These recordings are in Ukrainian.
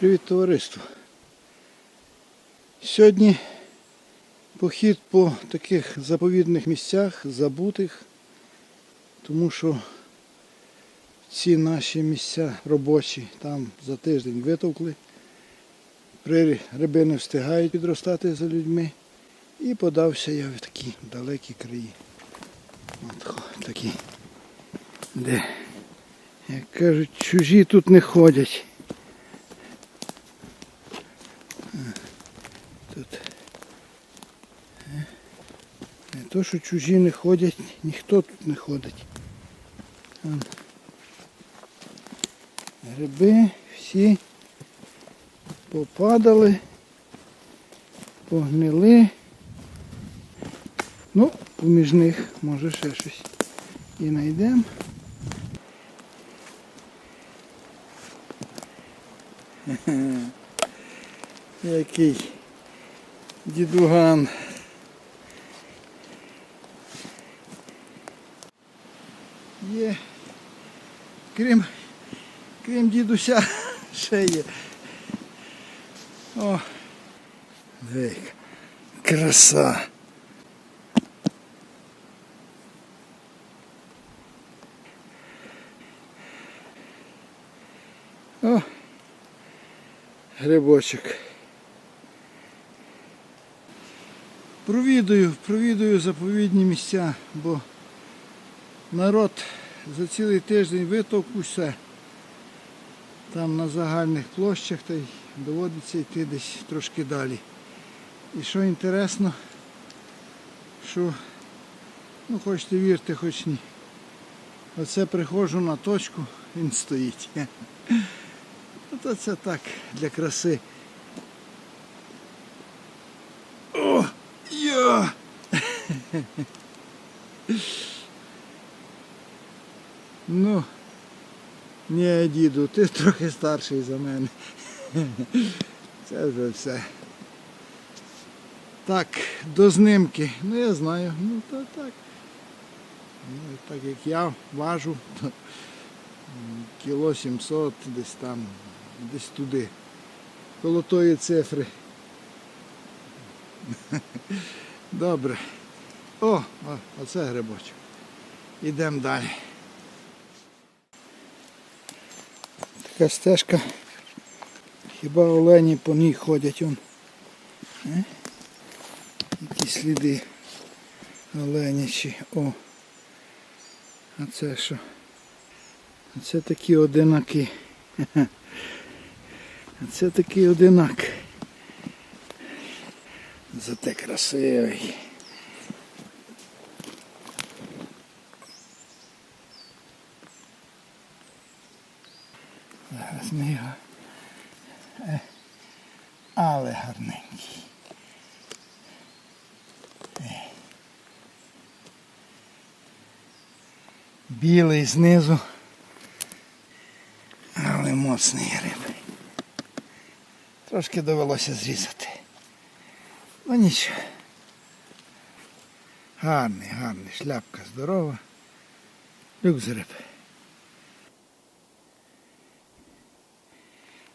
Привіт товариство. Сьогодні похід по таких заповідних місцях, забутих, тому що ці наші місця робочі там за тиждень витовкли. Риби не встигають підростати за людьми. І подався я в такі далекі краї. От такі, де, як кажуть, чужі тут не ходять. Тут. е, Не то, що чужі не ходять, ніхто тут не ходить. Гриби всі попадали, погнили. Ну, поміж них може ще щось і знайдемо. Який дідуган. Є. Крім, крім дідуся, ще є. О, дивіться. Краса. О, грибочок. Провідую, провідую заповідні місця, бо народ за цілий тиждень витовк усе. Там на загальних площах та й доводиться йти десь трошки далі. І що інтересно, що, ну хочете вірте, хоч ні. Оце приходжу на точку, він стоїть. То це так, для краси. О! Я! Ну, ні, діду, ти трохи старший за мене. Це вже все. Так, до знимки. Ну я знаю, ну то так. Ну, так як я важу, то кіло 700 десь там, десь туди. Коло тої цифри. Добре. О, оце грибочок. Ідемо далі. Така стежка. Хіба олені по ній ходять он. Е? Які сліди оленячі. О. А це що? А це такі одинаки. А це такий одинак. Зате красивий. Зараз ми його. Але гарненький. Е. Білий знизу. Але моцний гриб. Трошки довелося зрізати. Ну нічого. Гарний, гарний. Шляпка здорова. Люк гриб.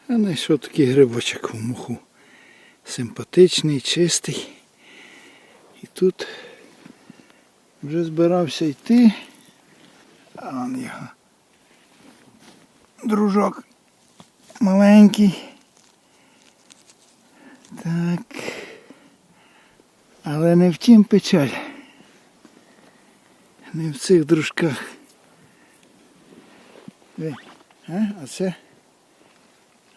А знайшов такий грибочок в муху. Симпатичний, чистий. І тут вже збирався йти. А он його. Дружок маленький. Так. Але не в тім печаль. Не в цих дружках. А, а це,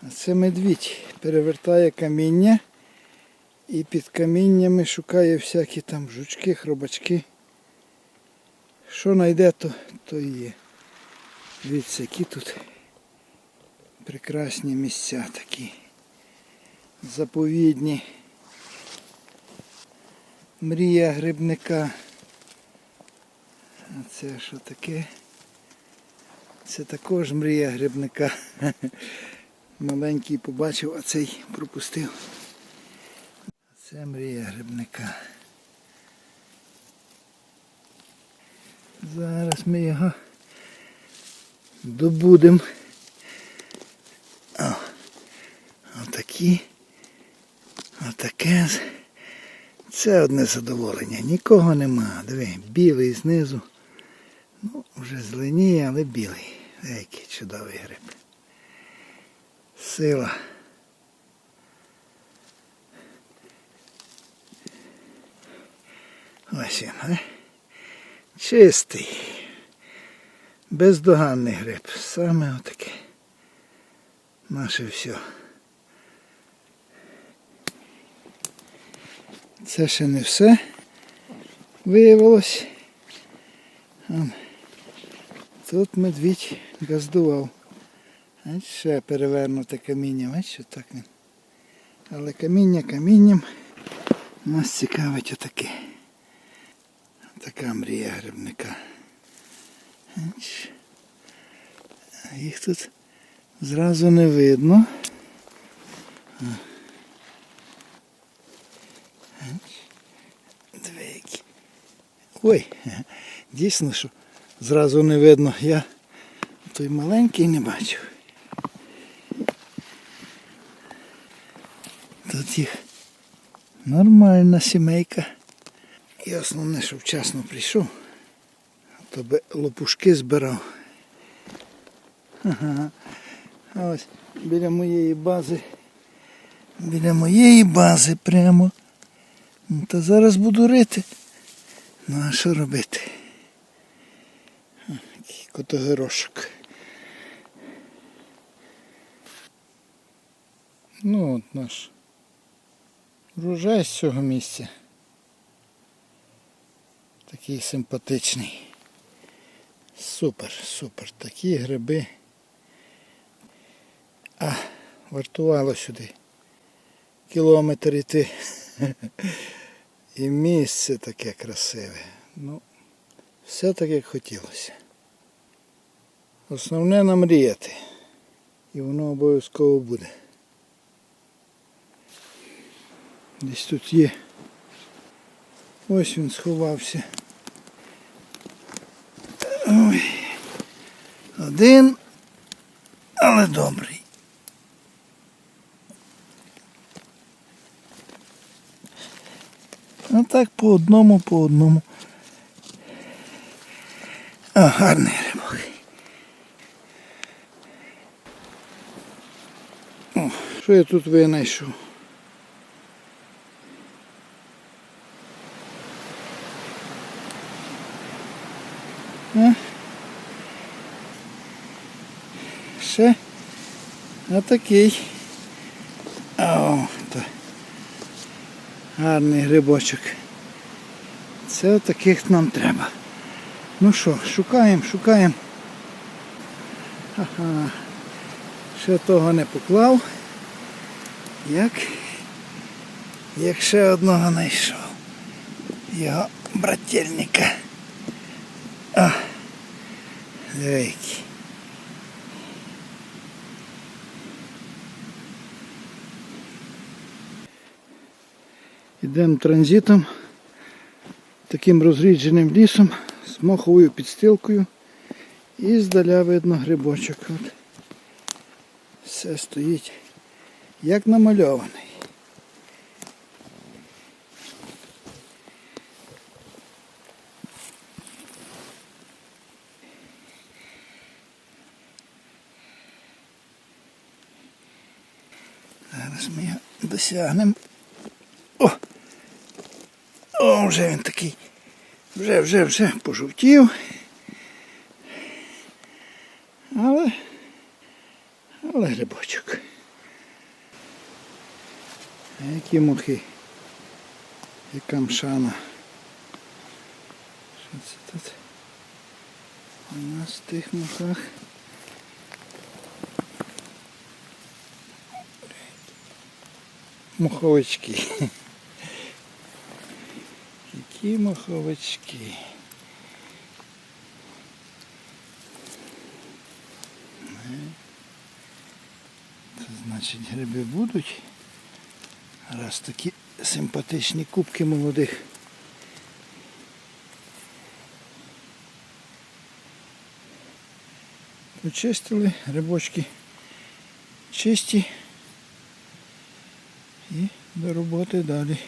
а це медвідь перевертає каміння і під каміннями шукає всякі там жучки, хробачки. Що знайде, то, то є. Дивіться, які тут прекрасні місця такі. Заповідні. Мрія грибника. А це що таке? Це також мрія грибника. Маленький побачив, а цей пропустив. Це мрія грибника. Зараз ми його добудемо. О, такі. Отаке. Це одне задоволення. Нікого нема. Диви, білий знизу. Ну, вже зеленіє, але білий. Який чудовий гриб. Сила. Ось він, а? Чистий. Бездоганний гриб. Саме отаке. Наше все. Це ще не все виявилось. Тут медвідь газдував. Ще перевернуте каміння, бачиш, так він. Але каміння камінням нас цікавить отаке. Така мрія грибника. Їх тут зразу не видно. Які. Ой, дійсно, що зразу не видно. Я той маленький не бачив. Тут їх нормальна сімейка. І основне, що вчасно прийшов, то би лопушки збирав. Ага. А ось біля моєї бази. Біля моєї бази прямо. Ну, Та зараз буду рити. Ну а що робити? А, котогорошок. Ну от наш врожай з цього місця. Такий симпатичний. Супер, супер. Такі гриби. А, вартувало сюди. Кілометр іти. І місце таке красиве. Ну, все так, як хотілося. Основне намріяти. І воно обов'язково буде. Десь тут є. Ось він сховався. Ой. Один, але добрий. А так по одному, по одному. А, гарний рибок. О, що я тут винайшов? А? Ще отакий. О, то гарний грибочок. Це таких нам треба. Ну що, шукаємо, шукаємо. Ага. Ще того не поклав. Як? Як ще одного знайшов. Його брательника. А, який. Йдемо транзитом, таким розрідженим лісом, з моховою підстилкою. І здаля видно грибочок. От. Все стоїть як намальований. Зараз ми досягнемо. О! О, вже він такий. Вже, вже, вже пожовтів. Але, але грибочок. А які мухи. Яка мшана. Що це тут? У нас в тих мухах. Муховички. Які муховички. Е. Це значить гриби будуть. Раз такі симпатичні кубки молодих. Почистили, грибочки чисті. І до роботи далі.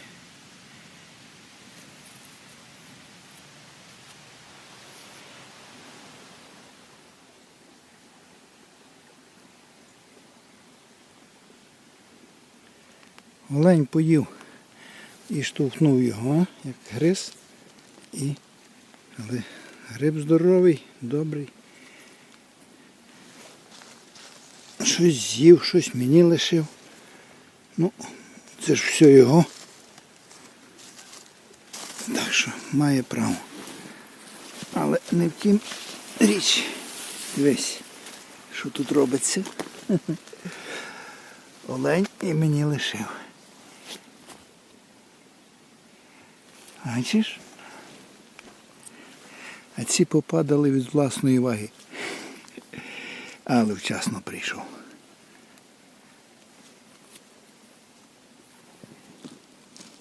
Олень поїв і штовхнув його, як гриз. І... Але гриб здоровий, добрий. Щось з'їв, щось мені лишив. Ну, це ж все його. Так що має право. Але не в тім річ. Дивись, що тут робиться. Олень і мені лишив. Бачиш? А ці попадали від власної ваги. Але вчасно прийшов.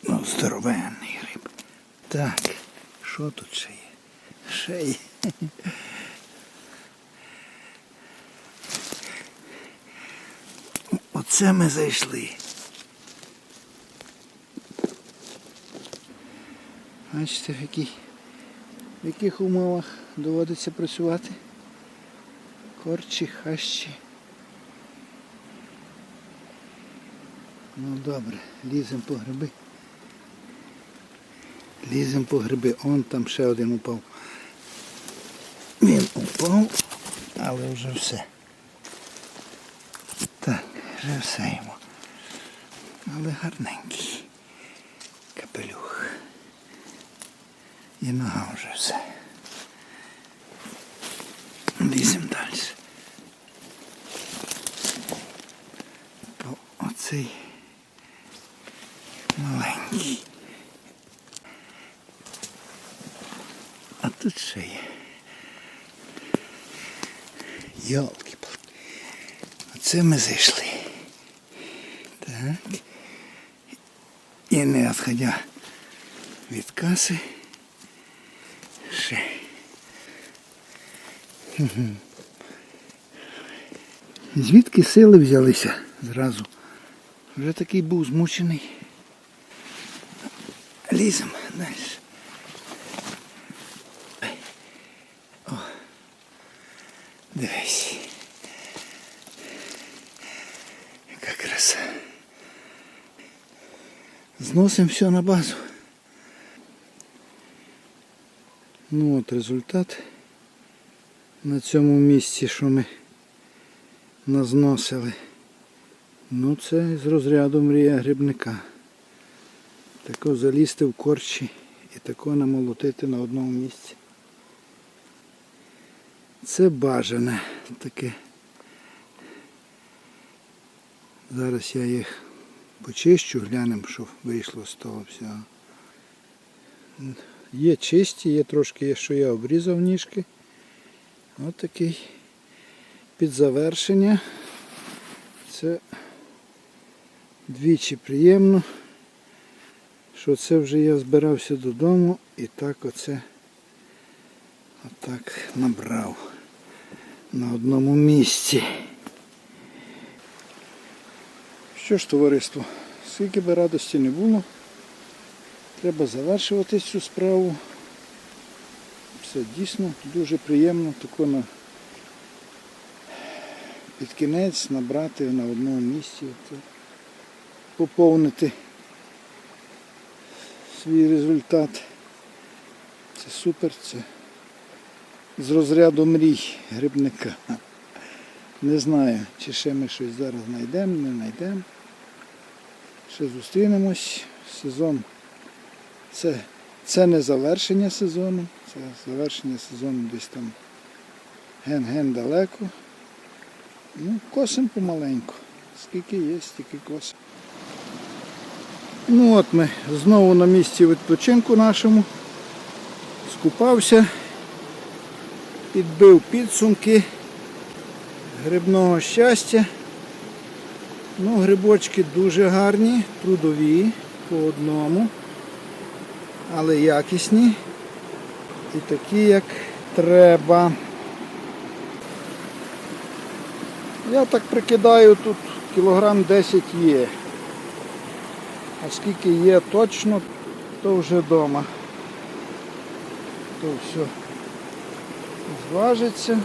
Ну, здоровенний гриб. Так, що тут ще є? Ще є. Оце ми зайшли. Бачите, в, якій, в яких умовах доводиться працювати? Корчі, хащі. Ну добре, ліземо по гриби. Ліземо по гриби. Он там ще один упав. Він упав, але вже все. Так, вже все йому. Але гарненький капелюх. І нога вже все. Ліземо далі. По оцей маленький. А тут ще є. Йолки. Оце ми зайшли. Так. І не відходя від каси. Ще. Мгм. Звідки сили взялися зразу? Вже такий був змучений. Лізем далі. О, дивись. Яка краса. Зносимо все на базу. Ну от результат на цьому місці, що ми назносили. Ну це з розряду мрія грибника. Тако залізти в корчі і тако намолотити на одному місці. Це бажане таке. Зараз я їх почищу, глянемо, що вийшло з того всього. Є чисті, є трошки, що я обрізав ніжки. Ось такий під завершення. Це двічі приємно, що це вже я збирався додому і так оце отак набрав на одному місці. Що ж, товариство, скільки би радості не було, треба завершувати цю справу. Все дійсно дуже приємно тако на під кінець набрати на одному місці, поповнити свій результат. Це супер, це з розряду мрій грибника. Не знаю, чи ще ми щось зараз знайдемо, не знайдемо. Ще зустрінемось. Сезон це, це не завершення сезону, це завершення сезону десь там ген-ген далеко. Ну, косимо помаленьку. Скільки є, стільки косимо. Ну от ми знову на місці відпочинку нашому. Скупався, підбив підсумки грибного щастя. Ну, грибочки дуже гарні, трудові по одному, але якісні і такі, як треба. Я так прикидаю, тут кілограм 10 є. А скільки є точно, то вже вдома. То все зважиться.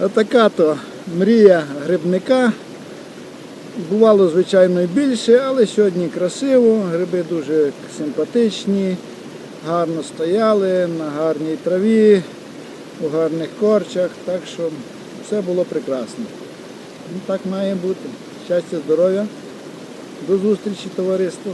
Отака то мрія грибника. Бувало, звичайно, і більше, але сьогодні красиво, гриби дуже симпатичні, гарно стояли на гарній траві, у гарних корчах, так що все було прекрасно. Ну, так має бути. Щастя, здоров'я. До зустрічі, товариство.